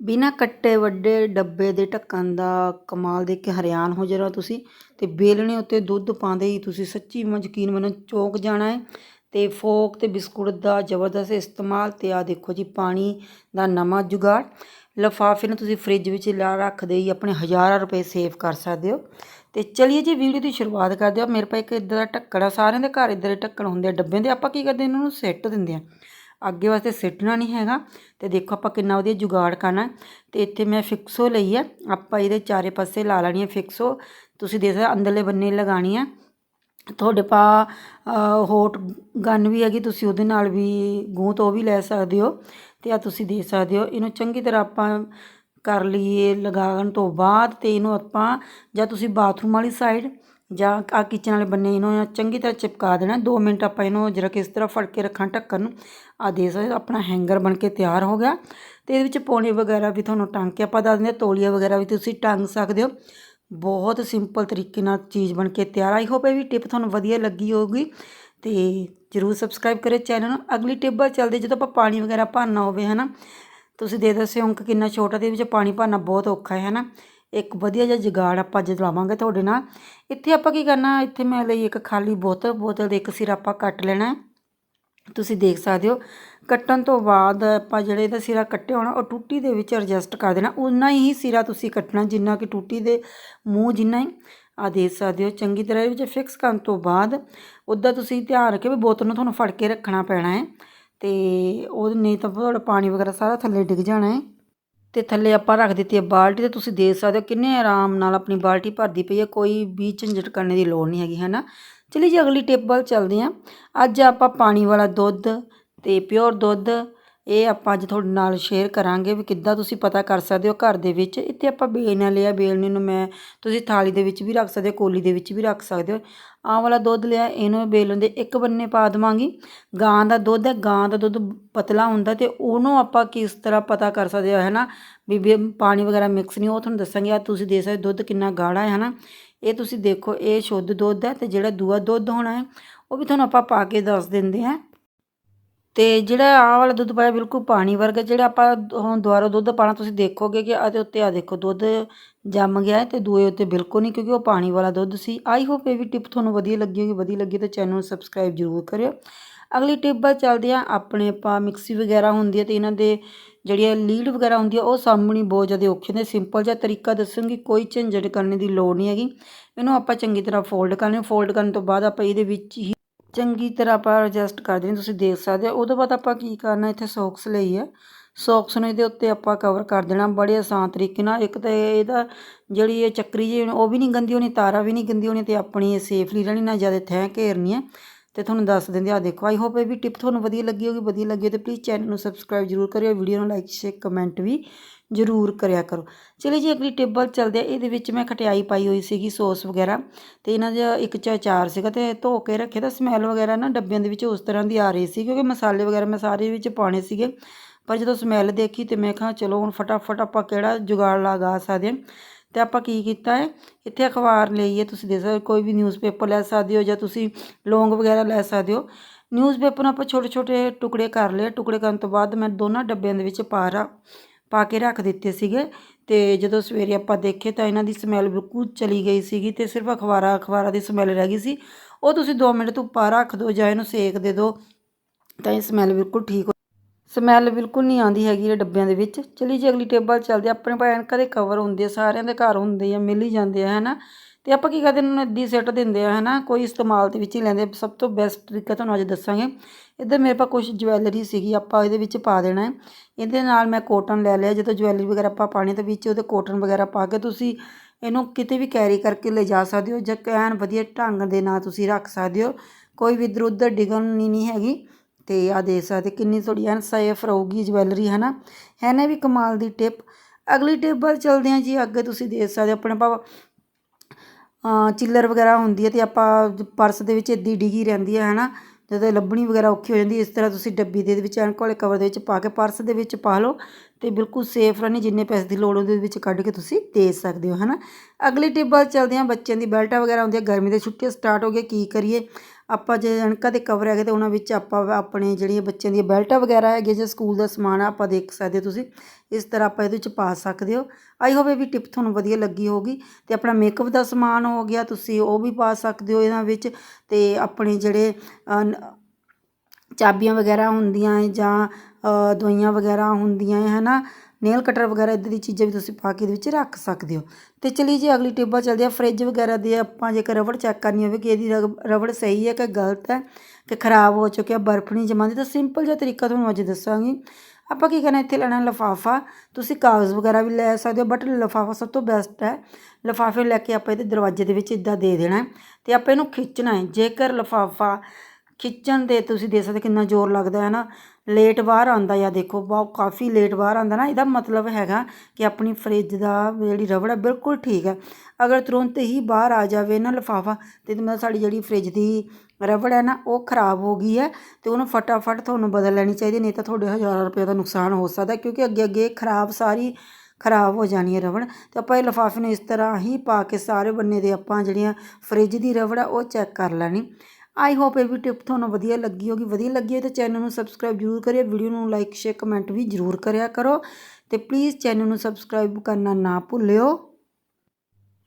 ਬਿਨਾਂ ਕੱਟੇ ਵੱਡੇ ਡੱਬੇ ਦੇ ਢੱਕਣ ਦਾ ਕਮਾਲ ਦੇਖ ਕੇ ਹੈਰਾਨ ਹੋ ਜਾਣਾ ਤੁਸੀਂ ਅਤੇ ਵੇਲਣੇ ਉੱਤੇ ਦੁੱਧ ਪਾਉਂਦੇ ਹੀ ਤੁਸੀਂ ਸੱਚੀ ਮ ਯਕੀਨ ਮੰਨੋ ਚੌਂਕ ਜਾਣਾ ਹੈ ਅਤੇ ਫੋਕ ਅਤੇ ਬਿਸਕੁਟ ਦਾ ਜ਼ਬਰਦਸਤ ਇਸਤੇਮਾਲ ਅਤੇ ਆਹ ਦੇਖੋ ਜੀ ਪਾਣੀ ਦਾ ਨਵਾਂ ਜੁਗਾੜ। ਲਿਫਾਫੇ ਨੂੰ ਤੁਸੀਂ ਫ੍ਰਿਜ ਵਿੱਚ ਲਾ ਰੱਖਦੇ ਹੀ ਆਪਣੇ ਹਜ਼ਾਰਾਂ ਰੁਪਏ ਸੇਵ ਕਰ ਸਕਦੇ ਹੋ। ਤੇ ਚਲਿਏ ਜੀ ਵੀਡੀਓ ਦੀ ਸ਼ੁਰੂਆਤ ਕਰਦੇ ਹਾਂ। ਮੇਰੇ ਪਾ ਇੱਕ ਇਦਾਂ ਦਾ ਢੱਕਣ ਆ, ਸਾਰਿਆਂ ਦੇ ਘਰ ਇਦਾਂ ਦੇ ਢੱਕਣ ਹੁੰਦੇ ਆ, ਡੱਬਿਆਂ ਦੇ ਆਪਾਂ ਕੀ ਕਰਦੇ ਇਹਨਾਂ ਨੂੰ ਸੈੱਟ ਦਿੰਦੇ ਆ ਅੱਗੇ ਵਾਸਤੇ ਸਿੱਟਣਾ ਨਹੀਂ ਹੈਗਾ। ਤੇ ਦੇਖੋ ਆਪਾਂ ਕਿੰਨਾ ਵਧੀਆ ਜੁਗਾੜ ਕਰਨਾ ਹੈ। ਤੇ ਇੱਥੇ ਮੈਂ ਫਿਕਸੋ ਲਈ ਹੈ। ਆਪਾਂ ਇਹਦੇ ਚਾਰੇ ਪਾਸੇ ਲਾ ਲੈਣੀ ਹੈ ਫਿਕਸੋ ਤੁਸੀਂ ਦੇਖ ਸਕਦੇ ਅੰਦਰਲੇ ਬੰਨੇ ਲਗਾਣੀ ਹੈ। ਤੁਹਾਡੇ ਪਾ ਹੋਟ ਗਨ ਵੀ ਹੈਗੀ, ਤੁਸੀਂ ਉਹਦੇ ਨਾਲ ਵੀ ਗੂੰਤ ਉਹ ਵੀ ਲੈ ਸਕਦੇ ਹੋ। ਤੇ ਆ ਤੁਸੀਂ ਦੇਖ ਸਕਦੇ ਹੋ, ਇਹਨੂੰ ਚੰਗੀ ਤਰ੍ਹਾਂ ਆਪਾਂ ਕਰ ਲਈਏ ਲਗਾਉਣ ਤੋਂ ਬਾਅਦ ਤੇ ਇਹਨੂੰ ਆਪਾਂ ਜਾਂ ਤੁਸੀਂ ਬਾਥਰੂਮ ਵਾਲੀ ਸਾਈਡ ਜਾਂ ਆ ਕਿਚਨ ਵਾਲੇ ਬੰਨੇ ਇਹਨੂੰ ਚੰਗੀ ਤਰ੍ਹਾਂ ਚਿਪਕਾ ਦੇਣਾ 2 ਮਿੰਟ ਆਪਾਂ ਇਹਨੂੰ ਜਰਾ ਕਿਸ ਤਰ੍ਹਾਂ ਫੜ ਕੇ ਰੱਖਾਂ ਢੱਕਣ ਨੂੰ। ਆ ਦੇ ਸਕਦੇ ਆਪਣਾ ਹੈਂਗਰ ਬਣ ਕੇ ਤਿਆਰ ਹੋ ਗਿਆ। ਤੇ ਇਹਦੇ ਵਿੱਚ ਪੌਣੇ ਵਗੈਰਾ ਵੀ ਤੁਹਾਨੂੰ ਟੰਗ ਕੇ ਆਪਾਂ ਦੱਸ ਦਿੰਦੇ ਹਾਂ, ਤੋਲੀਆ ਵਗੈਰਾ ਵੀ ਤੁਸੀਂ ਟੰਗ ਸਕਦੇ ਹੋ। ਬਹੁਤ ਸਿੰਪਲ ਤਰੀਕੇ ਨਾਲ ਚੀਜ਼ ਬਣ ਕੇ ਤਿਆਰ। ਆਈ ਹੋਪ ਇਹ ਵੀ ਟਿਪ ਤੁਹਾਨੂੰ ਵਧੀਆ ਲੱਗੀ ਹੋਊਗੀ। ਤੇ ਜਰੂਰ ਸਬਸਕ੍ਰਾਈਬ ਕਰਿਓ ਚੈਨਲ ਨੂੰ। ਅਗਲੀ ਟਿਪ ਵੱਲ ਚੱਲਦੇ ਜਦੋਂ ਆਪਾਂ ਪਾਣੀ ਵਗੈਰਾ ਭਰਨਾ ਹੋਵੇ ਹਨਾ। ਤੁਸੀਂ ਦੇ ਦੱਸਿਓ ਅੰਕ ਕਿੰਨਾ ਛੋਟਾ ਦੇ ਵਿੱਚ ਪਾਣੀ ਭਰਨਾ ਬਹੁਤ ਔਖਾ ਹੈ ਹਨਾ। ਇੱਕ ਵਧੀਆ ਜਿਹਾ ਜੁਗਾੜ ਆਪਾਂ ਅੱਜ ਲਾਵਾਂਗੇ ਤੁਹਾਡੇ ਨਾਲ। ਇੱਥੇ ਆਪਾਂ ਕੀ ਕਰਨਾ, ਇੱਥੇ ਮੈਂ ਲਈ ਇੱਕ ਖਾਲੀ ਬੋਤਲ ਬੋਤਲ ਦੇ ਇੱਕ ਸਿਰ ਆਪਾਂ ਕੱਟ ਲੈਣਾ ਤੁਸੀਂ ਦੇਖ ਸਕਦੇ ਹੋ, ਕੱਟਣ ਤੋਂ ਬਾਅਦ ਆਪਾਂ ਜਿਹੜੇ ਇਹਦਾ ਸਿਰਾ ਕੱਟਿਆ ਹੋਣਾ, ਉਹ ਟੂਟੀ ਦੇ ਵਿੱਚ ਐਡਜਸਟ ਕਰ ਦੇਣਾ। ਉਨਾ ਹੀ ਸਿਰਾ ਤੁਸੀਂ ਕੱਟਣਾ, ਜਿੰਨਾ ਕਿ ਟੂਟੀ ਦੇ ਮੂੰਹ ਜਿੰਨਾ ਹੀ। ਆ ਦੇਖ ਸਕਦੇ ਹੋ, ਚੰਗੀ ਤਰ੍ਹਾਂ ਇਹਦੇ ਵਿੱਚ ਫਿਕਸ ਕਰਨ ਤੋਂ ਬਾਅਦ ਉੱਦਾਂ ਤੁਸੀਂ ਧਿਆਨ ਰੱਖਿਓ ਵੀ ਬੋਤਲ ਨੂੰ ਤੁਹਾਨੂੰ ਫੜ ਕੇ ਰੱਖਣਾ ਪੈਣਾ ਹੈ। ਤੇ ਉਹ ਨਹੀਂ ਤਾਂ ਤੁਹਾਡਾ ਪਾਣੀ ਵਗੈਰਾ ਸਾਰਾ ਥੱਲੇ ਡਿੱਗ ਜਾਣਾ ਹੈ। ਤੇ ਥੱਲੇ ਆਪਾਂ ਰੱਖ ਦਿੱਤੀ ਹੈ ਬਾਲਟੀ ਤੇ ਤੁਸੀਂ ਦੇਖ ਸਕਦੇ ਹੋ ਕਿੰਨੇ ਆਰਾਮ ਨਾਲ ਆਪਣੀ ਬਾਲਟੀ ਭਰਦੀ ਪਈ ਹੈ, ਕੋਈ ਵੀ ਝੰਜਟ ਕਰਨੇ ਦੀ ਲੋੜ ਨਹੀਂ ਹੈਗੀ ਹੈ ਨਾ ਚਲਿਏ ਜੀ, ਅਗਲੀ ਟਿਪ ਵੱਲ ਚੱਲਦੇ ਹਾਂ। ਅੱਜ ਆਪਾਂ ਪਾਣੀ ਵਾਲਾ ਦੁੱਧ ਤੇ ਪਿਓਰ ਦੁੱਧ ਇਹ ਆਪਾਂ ਅੱਜ ਤੁਹਾਡੇ ਨਾਲ ਸ਼ੇਅਰ ਕਰਾਂਗੇ ਵੀ ਕਿੱਦਾਂ ਤੁਸੀਂ ਪਤਾ ਕਰ ਸਕਦੇ ਹੋ ਘਰ ਦੇ ਵਿੱਚ। ਇੱਥੇ ਆਪਾਂ ਬੇਲਣਾ ਲਿਆ ਬੇਲਣੇ ਨੂੰ ਮੈਂ ਤੁਸੀਂ ਥਾਲੀ ਦੇ ਵਿੱਚ ਵੀ ਰੱਖ ਸਕਦੇ ਹੋ, ਕੋਲੀ ਦੇ ਵਿੱਚ ਵੀ ਰੱਖ ਸਕਦੇ ਹੋ। ਆਹ ਵਾਲਾ ਦੁੱਧ ਲਿਆ, ਇਹਨੂੰ ਬੇਲਣ ਦੇ ਇੱਕ ਬੰਨੇ ਪਾ ਦੇਵਾਂਗੀ। ਗਾਂ ਦਾ ਦੁੱਧ ਹੈ, ਗਾਂ ਦਾ ਦੁੱਧ ਪਤਲਾ ਹੁੰਦਾ ਤੇ ਉਹਨੂੰ ਆਪਾਂ ਕਿਸ ਤਰ੍ਹਾਂ ਪਤਾ ਕਰ ਸਕਦੇ ਹੋ ਹੈ ਨਾ ਵੀ ਪਾਣੀ ਵਗੈਰਾ ਮਿਕਸ ਨਹੀਂ, ਉਹ ਤੁਹਾਨੂੰ ਦੱਸਾਂਗੇ ਆ ਤੁਸੀਂ ਦੇ ਸਕਦੇ ਦੁੱਧ ਕਿੰਨਾ ਗਾੜਾ ਹੈ ਨਾ ਇਹ ਤੁਸੀਂ ਦੇਖੋ, ਇਹ ਸ਼ੁੱਧ ਦੁੱਧ ਹੈ ਤੇ ਜਿਹੜਾ ਦੂਆ ਦੁੱਧ ਹੋਣਾ ਹੈ, ਉਹ ਵੀ ਤੁਹਾਨੂੰ ਆਪਾਂ ਪਾ ਕੇ ਦੱਸ ਦਿੰਦੇ ਹਾਂ। ਤੇ ਜਿਹੜਾ ਆਹ ਵਾਲਾ ਦੁੱਧ ਪਾਇਆ, ਬਿਲਕੁਲ ਪਾਣੀ ਵਰਗਾ, ਜਿਹੜਾ ਆਪਾਂ ਹੁਣ ਦੁਬਾਰਾ ਦੁੱਧ ਪਾਣਾ, ਤੁਸੀਂ ਦੇਖੋਗੇ ਕਿ ਇਹਦੇ ਉੱਤੇ ਆ ਦੇਖੋ, ਦੁੱਧ ਜੰਮ ਗਿਆ ਹੈ ਤੇ ਦੂਏ ਉੱਤੇ ਬਿਲਕੁਲ ਨਹੀਂ, ਕਿਉਂਕਿ ਉਹ ਪਾਣੀ ਵਾਲਾ ਦੁੱਧ ਸੀ। ਆਈ ਹੋਪ ਇਹ ਵੀ ਟਿਪ ਤੁਹਾਨੂੰ ਵਧੀਆ ਲੱਗੀ ਹੋਗੀ ਵਧੀਆ ਲੱਗੀ ਤਾਂ ਚੈਨਲ ਨੂੰ ਸਬਸਕ੍ਰਾਈਬ ਜ਼ਰੂਰ ਕਰਿਓ। ਅਗਲੀ ਟਿਪ ਵੱਲ ਚੱਲਦੇ ਆ ਆਪਣੇ ਆਪਾਂ ਮਿਕਸੀ ਵਗੈਰਾ ਹੁੰਦੀ ਹੈ ਤੇ ਇਹਨਾਂ ਦੇ ਜਿਹੜੀਆਂ ਲੀਡ ਵਗੈਰਾ ਹੁੰਦੀ ਆ ਉਹ ਸਾਹਮਣੀ ਬਹੁਤ ਜ਼ਿਆਦਾ ਔਖੇ ਨੇ। ਸਿੰਪਲ ਜਿਹਾ ਤਰੀਕਾ ਦੱਸੂਗੀ, ਕੋਈ ਝੰਜਟ ਕਰਨ ਦੀ ਲੋੜ ਨਹੀਂ ਹੈਗੀ। ਇਹਨੂੰ ਆਪਾਂ ਚੰਗੀ ਤਰ੍ਹਾਂ ਫੋਲਡ ਕਰਨੇ ਫੋਲਡ ਕਰਨ ਤੋਂ ਬਾਅਦ ਆਪਾਂ ਇਹਦੇ ਵਿੱਚ ਹੀ ਚੰਗੀ ਤਰ੍ਹਾਂ ਆਪਾਂ ਐਡਜਸਟ ਕਰ ਦੇਣੀ, ਤੁਸੀਂ ਦੇਖ ਸਕਦੇ ਹੋ। ਉਹ ਤੋਂ ਬਾਅਦ ਆਪਾਂ ਕੀ ਕਰਨਾ, ਇੱਥੇ ਸੌਕਸ ਲਈ ਹੈ। ਸੌਕਸ ਨੂੰ ਇਹਦੇ ਉੱਤੇ ਆਪਾਂ ਕਵਰ ਕਰ ਦੇਣਾ ਬੜੇ ਆਸਾਨ ਤਰੀਕੇ ਨਾਲ। ਇੱਕ ਤਾਂ ਇਹਦਾ ਜਿਹੜੀ ਇਹ ਚੱਕਰੀ ਜਿਹੀ, ਉਹ ਵੀ ਨਹੀਂ ਗੰਦੀ ਹੋਣੀ, ਤਾਰਾ ਵੀ ਨਹੀਂ ਗੰਦੀ ਹੋਣੀ ਤੇ ਆਪਣੀ ਇਹ ਸੇਫਲੀ ਰਹਿਣੀ, ਨਾ ਜ਼ਿਆਦਾ ਥੈਂ ਘੇਰਨੀ ਹੈ। ਤੇ ਤੁਹਾਨੂੰ ਦੱਸ ਦਿੰਦੇ ਆ ਦੇਖੋ ਆਈ ਹੋਪ ਇਹ ਵੀ ਟਿਪ ਤੁਹਾਨੂੰ ਵਧੀਆ ਲੱਗੀ ਹੋਗੀ ਵਧੀਆ ਲੱਗੀ ਤੇ ਪਲੀਜ਼ ਚੈਨਲ ਨੂੰ ਸਬਸਕ੍ਰਾਈਬ ਜ਼ਰੂਰ ਕਰਿਓ ਵੀਡੀਓ ਨੂੰ ਲਾਈਕ ਸ਼ੇਅਰ ਕਮੈਂਟ ਵੀ ਜ਼ਰੂਰ ਕਰਿਆ ਕਰੋ। ਚਲੇ ਜੀ, ਅਗਲੀ ਟਿਪ ਵੱਲ ਚੱਲਦੇ ਆ, ਇਹਦੇ ਵਿੱਚ ਮੈਂ ਖਟਿਆਈ ਪਾਈ ਹੋਈ ਸੀਗੀ ਸੌਸ ਵਗੈਰਾ ਤੇ ਇਹਨਾਂ ਦਾ ਇੱਕ ਚ ਸੀਗਾ ਤੇ ਧੋ ਕੇ ਰੱਖੇ ਤਾਂ ਸਮੈਲ ਵਗੈਰਾ ਨਾ ਡੱਬਿਆਂ ਦੇ ਵਿੱਚ ਉਸ ਤਰ੍ਹਾਂ ਦੀ ਆ ਰਹੀ ਸੀ ਕਿਉਂਕਿ ਮਸਾਲੇ ਵਗੈਰਾ ਮੈਂ ਸਾਰੇ ਵਿੱਚ ਪਾਣੇ ਸੀਗੇ। ਪਰ ਜਦੋਂ ਸਮੈਲ ਦੇਖੀ ਤੇ ਮੈਂ ਕਿਹਾ, ਚਲੋ ਹੁਣ ਫਟਾਫਟ ਆਪਾਂ ਕਿਹੜਾ ਜੁਗਾੜ ਲਗਾ ਸਕਦੇ ਹਾਂ। ਅਤੇ ਆਪਾਂ ਕੀ ਕੀਤਾ ਹੈ? ਇੱਥੇ ਅਖਬਾਰ ਲਈ ਹੈ, ਤੁਸੀਂ ਦੇ ਸਕਦੇ ਕੋਈ ਵੀ ਨਿਊਜ਼ਪੇਪਰ ਲੈ ਸਕਦੇ ਹੋ ਜਾਂ ਤੁਸੀਂ ਲੌਂਗ ਵਗੈਰਾ ਲੈ ਸਕਦੇ ਹੋ। ਨਿਊਜ਼ਪੇਪਰ ਨੂੰ ਆਪਾਂ ਛੋਟੇ ਛੋਟੇ ਟੁਕੜੇ ਕਰ ਲਏ। ਟੁਕੜੇ ਕਰਨ ਤੋਂ ਬਾਅਦ ਮੈਂ ਦੋਨਾਂ ਡੱਬਿਆਂ ਦੇ ਵਿੱਚ ਪਾ ਰਾ, ਪਾ ਕੇ ਰੱਖ ਦਿੱਤੇ ਸੀਗੇ। ਤੇ ਜਦੋਂ ਸਵੇਰੇ ਆਪਾਂ ਦੇਖੇ ਤਾਂ ਇਹਨਾਂ ਦੀ ਸਮੈਲ ਬਿਲਕੁਲ ਚਲੀ ਗਈ ਸੀਗੀ ਤੇ ਸਿਰਫ ਅਖਬਾਰਾਂ ਅਖਬਾਰਾਂ ਦੀ ਸਮੈਲ ਰਹਿ ਗਈ ਸੀ। ਉਹ ਤੁਸੀਂ 2 ਮਿੰਟ ਤੋਂ ਧੁੱਪਾ ਰੱਖ ਦਿਓ ਜਾਂ ਇਹਨੂੰ ਸੇਕ ਦੇ ਦਿਓ ਤਾਂ ਇਹ ਸਮੈਲ ਬਿਲਕੁਲ ਠੀਕ ਸਮੈਲ ਬਿਲਕੁਲ ਨਹੀਂ ਆਉਂਦੀ ਹੈਗੀ ਇਹ ਡੱਬਿਆਂ ਦੇ ਵਿੱਚ। ਚਲੀ ਜੀ, ਅਗਲੀ ਟੇਬਲ ਚੱਲਦੇ ਆਪਣੇ ਭਾਈ ਐਨਕਾਂ ਦੇ ਕਵਰ ਹੁੰਦੇ ਆ, ਸਾਰਿਆਂ ਦੇ ਘਰ ਹੁੰਦੇ ਆ, ਮਿਲ ਹੀ ਜਾਂਦੇ ਆ, ਹੈਨਾ। ਤੇ ਆਪਾਂ ਕੀ ਕਰਦੇ, ਇਹਨਾਂ ਨੂੰ ਇੱਦੀ ਸਿੱਟ ਦਿੰਦੇ ਆ, ਹੈਨਾ। ਕੋਈ ਇਸਤੇਮਾਲ ਦੇ ਵਿੱਚ ਹੀ ਲੈਂਦੇ ਸਭ ਤੋਂ ਬੈਸਟ ਤਰੀਕਾ ਤੁਹਾਨੂੰ ਅੱਜ ਦੱਸਾਂਗੇ। ਇੱਧਰ ਮੇਰੇ ਪਾ ਕੁਝ ਜਵੈਲਰੀ ਸੀਗੀ, ਆਪਾਂ ਇਹਦੇ ਵਿੱਚ ਪਾ ਦੇਣਾ ਹੈ। ਇਹਦੇ ਨਾਲ ਮੈਂ ਕੋਟਨ ਲੈ ਲਿਆ। ਜਦੋਂ ਜਵੈਲਰੀ ਵਗੈਰਾ ਆਪਾਂ ਪਾਣੀ ਤਾਂ ਵਿੱਚ ਉਹਦੇ ਕੋਟਨ ਵਗੈਰਾ ਪਾ ਕੇ ਤੁਸੀਂ ਇਹਨੂੰ ਕਿਤੇ ਵੀ ਕੈਰੀ ਕਰਕੇ ਲੈ ਜਾ ਸਕਦੇ ਹੋ। ਜਾਂ ਐਨ ਵਧੀਆ ਢੰਗ ਦੇ ਨਾਲ ਤੁਸੀਂ ਰੱਖ ਸਕਦੇ ਹੋ। ਕੋਈ ਵੀ ਦਰੁੱਧ ਉੱਧਰ ਡਿੱਗਣੀ ਨਹੀਂ ਹੈਗੀ। ਤੇ ਆ ਦੇਖ ਸਕਦੇ ਕਿੰਨੀ ਥੋੜੀ ਐਨ ਸੇਫ ਰਹੂਗੀ ਜਵੈਲਰੀ ਹੈ ਨਾ ਹੈ ਨਾ ਵੀ ਕਮਾਲ ਦੀ ਟਿਪ। ਅਗਲੀ ਟਿਪ ਵੱਲ ਚਲਦੇ ਹਾਂ ਜੀ, ਅੱਗੇ ਤੁਸੀਂ ਦੇਖ ਸਕਦੇ ਹੋ ਆਪਣੇ ਪਾ ਚਿੱਲਰ ਵਗੈਰਾ ਹੁੰਦੀ ਹੈ ਤੇ ਆਪਾਂ ਪਰਸ ਦੇ ਵਿੱਚ ਇੱਦੀ ਡਿੱਗੀ ਰਹਿੰਦੀ ਹੈ, ਹਨਾ? ਜਦੋਂ ਲੱਭਣੀ ਵਗੈਰਾ ਔਖੀ ਹੋ ਜਾਂਦੀ ਇਸ ਤਰ੍ਹਾਂ ਤੁਸੀਂ ਡੱਬੀ ਦੇ ਵਿੱਚ ਐਨਕ ਵਾਲੇ ਕਵਰ ਦੇ ਵਿੱਚ ਪਾ ਕੇ ਪਰਸ ਦੇ ਵਿੱਚ ਪਾ ਲਓ। ਤੇ ਬਿਲਕੁਲ ਸੇਫ ਰਹਿਣੀ ਜਿੰਨੇ ਪੈਸੇ ਦੀ ਲੋੜ ਉਹਦੇ ਵਿੱਚ ਕੱਢ ਕੇ ਤੁਸੀਂ ਦੇ ਸਕਦੇ ਹੋ, ਹਨਾ? ਅਗਲੀ ਟਿਪ ਵੱਲ ਚੱਲਦੇ ਹਾਂ, ਬੱਚਿਆਂ ਦੀ ਬੈਲਟਾਂ ਵਗੈਰਾ ਹੁੰਦੀਆਂ, ਗਰਮੀ ਦੇ ਛੁੱਟੀਆਂ ਸਟਾਰਟ ਹੋ ਗਏ ਕੀ ਕਰੀਏ? ਆਪਾਂ ਜੇ ਅਣਕਾ ਦੇ ਕਵਰ ਹੈਗੇ ਤੇ ਉਹਨਾਂ ਵਿੱਚ ਆਪਾਂ ਆਪਣੇ ਜਿਹੜੀਆਂ ਬੱਚਿਆਂ ਦੀਆਂ ਬੈਲਟਾਂ ਵਗੈਰਾ ਹੈਗੀਆਂ ਜਾਂ ਸਕੂਲ ਦਾ ਸਮਾਨ ਆ, ਆਪਾਂ ਦੇਖ ਸਕਦੇ ਹੋ ਤੁਸੀਂ। ਇਸ ਤਰ੍ਹਾਂ ਆਪਾਂ ਇਹਦੇ ਵਿੱਚ ਪਾ ਸਕਦੇ ਹੋ। ਆਈ ਹੋਵੇ ਵੀ ਟਿਪ ਤੁਹਾਨੂੰ ਵਧੀਆ ਲੱਗੀ ਹੋਗੀ ਤੇ ਆਪਣਾ ਮੇਕਅਪ ਦਾ ਸਮਾਨ ਹੋ ਗਿਆ, ਤੁਸੀਂ ਉਹ ਵੀ ਪਾ ਸਕਦੇ ਹੋ ਇਹਨਾਂ ਵਿੱਚ। ਤੇ ਆਪਣੇ ਜਿਹੜੇ ਚਾਬੀਆਂ ਵਗੈਰਾ ਹੁੰਦੀਆਂ ਹੈ ਜਾਂ ਦਵਾਈਆਂ ਵਗੈਰਾ ਹੁੰਦੀਆਂ ਹੈ ਨਾ ਨੇਲ ਕਟਰ ਵਗੈਰਾ ਇੱਦਾਂ ਦੀ ਚੀਜ਼ਾਂ ਵੀ ਤੁਸੀਂ ਪਾ ਕੇ ਇਹਦੇ ਵਿੱਚ ਰੱਖ ਸਕਦੇ ਹੋ। ਤੇ ਚਲੀ ਜੀ, ਅਗਲੀ ਟੇਬਲ ਚੱਲਦੀ ਆ, ਫ੍ਰਿਜ ਵਗੈਰਾ ਦੇ ਆਪਾਂ ਜੇਕਰ ਰਬੜ ਚੈੱਕ ਕਰਨੀ ਹੋਵੇ ਕਿ ਇਹਦੀ ਰਗ- ਰਬੜ ਸਹੀ ਹੈ ਕਿ ਗਲਤ ਹੈ ਕਿ ਖਰਾਬ ਹੋ ਚੁੱਕਿਆ ਬਰਫ਼ ਨਹੀਂ ਜਮਾਂਦੀ ਤਾਂ ਸਿੰਪਲ ਜਿਹਾ ਤਰੀਕਾ ਤੁਹਾਨੂੰ ਅੱਜ ਦੱਸਾਂਗੀ। ਆਪਾਂ ਕੀ ਕਰਨਾ, ਇੱਥੇ ਲੈਣਾ ਲਿਫਾਫਾ। ਤੁਸੀਂ ਕਾਗਜ਼ ਵਗੈਰਾ ਵੀ ਲੈ ਸਕਦੇ ਹੋ, ਬਟ ਲਿਫਾਫਾ ਸਭ ਤੋਂ ਬੈਸਟ ਹੈ। ਲਿਫਾਫੇ ਲੈ ਕੇ ਆਪਾਂ ਇਹਦੇ ਦਰਵਾਜ਼ੇ ਦੇ ਵਿੱਚ ਇਦਾਂ ਦੇ ਦੇਣਾ ਹੈ ਤੇ ਆਪਾਂ ਇਹਨੂੰ ਖਿੱਚਣਾ ਹੈ। ਜੇਕਰ ਲਿਫਾਫਾ ਖਿੱਚਣ ਦੇ ਤੁਸੀਂ ਦੇਖ ਸਕਦੇ ਕਿੰਨਾ ਜ਼ੋਰ ਲੱਗਦਾ ਹੈ ਨਾ। ਲੇਟ ਬਾਹਰ ਆਉਂਦਾ ਆ ਦੇਖੋ ਬਹੁਤ ਕਾਫੀ ਲੇਟ ਬਾਹਰ ਆਉਂਦਾ ਨਾ, ਇਹਦਾ ਮਤਲਬ ਹੈਗਾ ਕਿ ਆਪਣੀ ਫ੍ਰਿਜ ਦਾ ਜਿਹੜੀ ਰਬੜ ਹੈ ਬਿਲਕੁਲ ਠੀਕ ਹੈ। ਅਗਰ ਤੁਰੰਤ ਹੀ ਬਾਹਰ ਆ ਜਾਵੇ ਨਾ ਲਿਫਾਫਾ, ਤੇ ਮਤਲਬ ਸਾਡੀ ਜਿਹੜੀ ਫ੍ਰਿਜ ਦੀ ਰਬੜ ਹੈ ਨਾ, ਉਹ ਖਰਾਬ ਹੋ ਗਈ ਹੈ, ਤੇ ਉਹਨੂੰ ਫਟਾਫਟ ਤੁਹਾਨੂੰ ਬਦਲ ਲੈਣੀ ਚਾਹੀਦੀ, ਨਹੀਂ ਤਾਂ ਤੁਹਾਡੇ ਹਜ਼ਾਰਾਂ ਰੁਪਏ ਦਾ ਨੁਕਸਾਨ ਹੋ ਸਕਦਾ ਕਿਉਂਕਿ ਅੱਗੇ ਅੱਗੇ ਖਰਾਬ ਸਾਰੀ ਖਰਾਬ ਹੋ ਜਾਣੀ ਹੈ ਰਬੜ। ਤੇ ਆਪਾਂ ਇਹ ਲਿਫਾਫੇ ਨੂੰ ਇਸ ਤਰ੍ਹਾਂ ਹੀ ਪਾ ਕੇ ਸਾਰੇ ਬੰਨੇ ਦੇ ਆਪਾਂ ਜਿਹੜੀਆਂ ਫ੍ਰਿਜ ਦੀ ਰਬੜ ਆ ਉਹ ਚੈੱਕ ਕਰ ਲੈਣੀ। ਆਈ ਹੋਪ ਇਹ ਵੀ ਟਿਪ ਤੁਹਾਨੂੰ ਵਧੀਆ ਲੱਗੀ ਹੋਗੀ। ਵਧੀਆ ਲੱਗੀ ਹੋਈ ਤਾਂ ਚੈਨਲ ਨੂੰ ਸਬਸਕ੍ਰਾਈਬ ਜ਼ਰੂਰ ਕਰਿਓ। ਵੀਡੀਓ ਨੂੰ ਲਾਈਕ, ਸ਼ੇਅਰ, ਕਮੈਂਟ ਵੀ ਜ਼ਰੂਰ ਕਰਿਆ ਕਰੋ। ਤੇ ਪਲੀਜ਼ ਚੈਨਲ ਨੂੰ ਸਬਸਕ੍ਰਾਈਬ ਕਰਨਾ ਨਾ ਭੁੱਲਿਓ।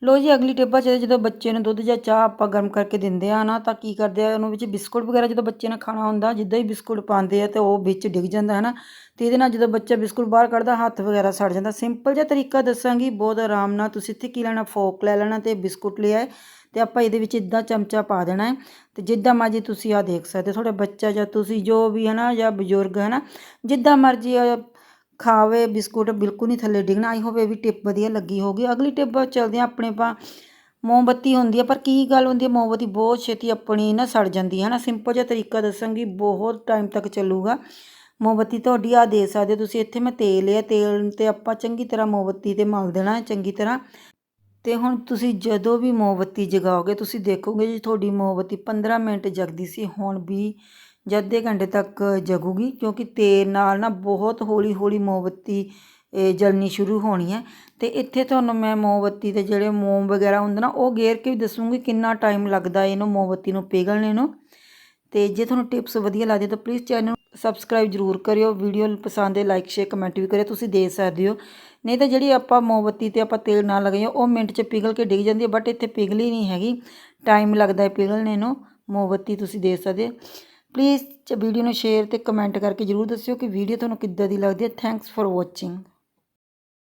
ਲੋ ਜੀ ਅਗਲੀ ਟਿੱਪਾ ਚ ਜਦੋਂ ਬੱਚੇ ਨੂੰ ਦੁੱਧ ਜਾਂ ਚਾਹ ਆਪਾਂ ਗਰਮ ਕਰਕੇ ਦਿੰਦੇ ਆ ਨਾ ਤਾਂ ਕੀ ਕਰਦੇ ਆ ਉਹਨੂੰ ਵਿੱਚ ਬਿਸਕੁਟ ਵਗੈਰਾ ਜਦੋਂ ਬੱਚੇ ਨੇ ਖਾਣਾ ਹੁੰਦਾ ਜਿੱਦਾਂ ਹੀ ਬਿਸਕੁਟ ਪਾਉਂਦੇ ਆ ਤੇ ਉਹ ਵਿੱਚ ਡਿੱਗ ਜਾਂਦਾ ਹੈ ਨਾ ਤੇ ਇਹਦੇ ਨਾਲ ਜਦੋਂ ਬੱਚਾ ਬਿਸਕੁਟ ਬਾਹਰ ਕੱਢਦਾ ਹੱਥ ਵਗੈਰਾ ਸੜ ਜਾਂਦਾ। ਸਿੰਪਲ ਜਿਹਾ ਤਰੀਕਾ ਦੱਸਾਂਗੀ ਬਹੁਤ ਆਰਾਮ ਨਾਲ। ਤੁਸੀਂ ਇੱਥੇ ਕੀ ਲੈਣਾ? ਫੋਕ ਲੈ ਲੈਣਾ ਤੇ ਬਿਸਕੁਟ ਲਿਆ ਤੇ ਆਪਾਂ ਇਹਦੇ ਵਿੱਚ ਇਦਾਂ ਚਮਚਾ ਪਾ ਦੇਣਾ ਹੈ। ਤੇ ਜਿੱਦਾਂ ਮਰਜ਼ੀ ਤੁਸੀਂ ਆ ਦੇਖ ਸਕਦੇ ਹੋ, ਤੁਹਾਡਾ ਬੱਚਾ ਜਾਂ ਤੁਸੀਂ ਜੋ ਵੀ ਹੈ ਨਾ ਜਾਂ ਬਜ਼ੁਰਗ ਹੈ ਨਾ ਜਿੱਦਾਂ ਮਰਜ਼ੀ ਖਾਵੇ, ਬਿਸਕੁਟ ਬਿਲਕੁਲ ਨਹੀਂ ਥੱਲੇ ਡਿੱਗਣਾ, ਆਈ ਹੋਵੇ ਵੀ ਟਿਪ ਵਧੀਆ ਲੱਗੀ ਹੋਗੀ ਅਗਲੀ ਟਿਪ ਚਲਦੇ ਆ ਆਪਣੇ ਪਾ ਮੋਮਬੱਤੀ ਹੁੰਦੀ ਹੈ ਪਰ ਕੀ ਗੱਲ ਹੁੰਦੀ ਹੈ ਮੋਮਬੱਤੀ ਬਹੁਤ ਛੇਤੀ ਆਪਣੀ ਨਾ ਸੜ ਜਾਂਦੀ ਹੈ ਨਾ ਸਿੰਪਲ ਜਿਹਾ ਤਰੀਕਾ ਦੱਸਾਂਗੀ, ਬਹੁਤ ਟਾਈਮ ਤੱਕ ਚੱਲੂਗਾ। ਮੋਮਬੱਤੀ ਤੁਹਾਡੀ ਆ ਦੇ ਸਕਦੇ ਹੋ ਤੁਸੀਂ, ਇੱਥੇ ਮੈਂ ਤੇਲ ਲਿਆ, ਤੇਲ ਤੇ ਆਪਾਂ ਚੰਗੀ ਤਰ੍ਹਾਂ ਮੋਮਬੱਤੀ ਤੇ ਮਲ ਦੇਣਾ ਹੈ ਚੰਗੀ ਤਰ੍ਹਾਂ। ਤੇ ਹੁਣ ਤੁਸੀਂ ਜਦੋਂ ਵੀ ਮੋਮਬੱਤੀ ਜਗਾਓਗੇ, ਤੁਸੀਂ ਦੇਖੋਗੇ ਜੀ ਤੁਹਾਡੀ ਮੋਮਬੱਤੀ 15 ਮਿੰਟ ਜਗਦੀ ਸੀ, ਹੁਣ ਵੀ ਜਾਂ ਅੱਧੇ ਘੰਟੇ ਤੱਕ ਜਗੂਗੀ, ਕਿਉਂਕਿ ਤੇਲ ਨਾਲ ਨਾ ਬਹੁਤ ਹੌਲੀ ਹੌਲੀ ਮੋਮਬੱਤੀ, ਇਹ ਜਲਣੀ ਸ਼ੁਰੂ ਹੋਣੀ ਹੈ। ਤੇ ਇੱਥੇ ਤੁਹਾਨੂੰ ਮੈਂ ਮੋਮਬੱਤੀ ਦੇ ਜਿਹੜੇ ਮੋਮ ਵਗੈਰਾ ਹੁੰਦੇ ਨਾ, ਉਹ ਗੇਰ ਕੇ ਵੀ ਦੱਸੂਗੀ ਕਿੰਨਾ ਟਾਈਮ ਲੱਗਦਾ ਇਹਨੂੰ, ਮੋਮਬੱਤੀ ਨੂੰ ਪਿਘਲਣੇ ਨੂੰ। ਤੇ ਜੇ ਤੁਹਾਨੂੰ ਟਿਪਸ ਵਧੀਆ ਲੱਗਦੇ ਤਾਂ ਪਲੀਜ਼ ਚੈਨਲ ਨੂੰ ਸਬਸਕ੍ਰਾਈਬ ਜ਼ਰੂਰ ਕਰਿਓ। ਵੀਡੀਓ ਪਸੰਦ ਹੈ ਲਾਈਕ ਸ਼ੇਅਰ ਕਮੈਂਟ ਵੀ ਕਰਿਓ, ਤੁਸੀਂ ਦੇ ਸਕਦੇ ਹੋ। ਨਹੀਂ ਤਾਂ ਜਿਹੜੀ ਆਪਾਂ ਮੋਮਬੱਤੀ ਤੇ ਆਪਾਂ ਤੇਲ ਨਾ ਲਗਾਈਏ, ਉਹ ਮਿੰਟ 'ਚ ਪਿਘਲ ਕੇ ਡਿੱਗ ਜਾਂਦੀ ਹੈ ਬਟ ਇੱਥੇ ਪਿਘਲੀ ਨਹੀਂ ਹੈਗੀ। ਟਾਈਮ ਲੱਗਦਾ ਹੈ ਪਿਘਲਣੇ ਨੂੰ। ਮੋਮਬੱਤੀ ਤੁਸੀਂ ਦੇ ਸਕਦੇ ਪਲੀਜ਼ ਵੀਡੀਓ ਨੂੰ ਸ਼ੇਅਰ ਤੇ ਕਮੈਂਟ ਕਰਕੇ ਜ਼ਰੂਰ ਦੱਸਿਓ ਕਿ ਵੀਡੀਓ ਤੁਹਾਨੂੰ ਕਿੱਦਾਂ ਦੀ ਲੱਗਦੀ ਹੈ। Thanks for watching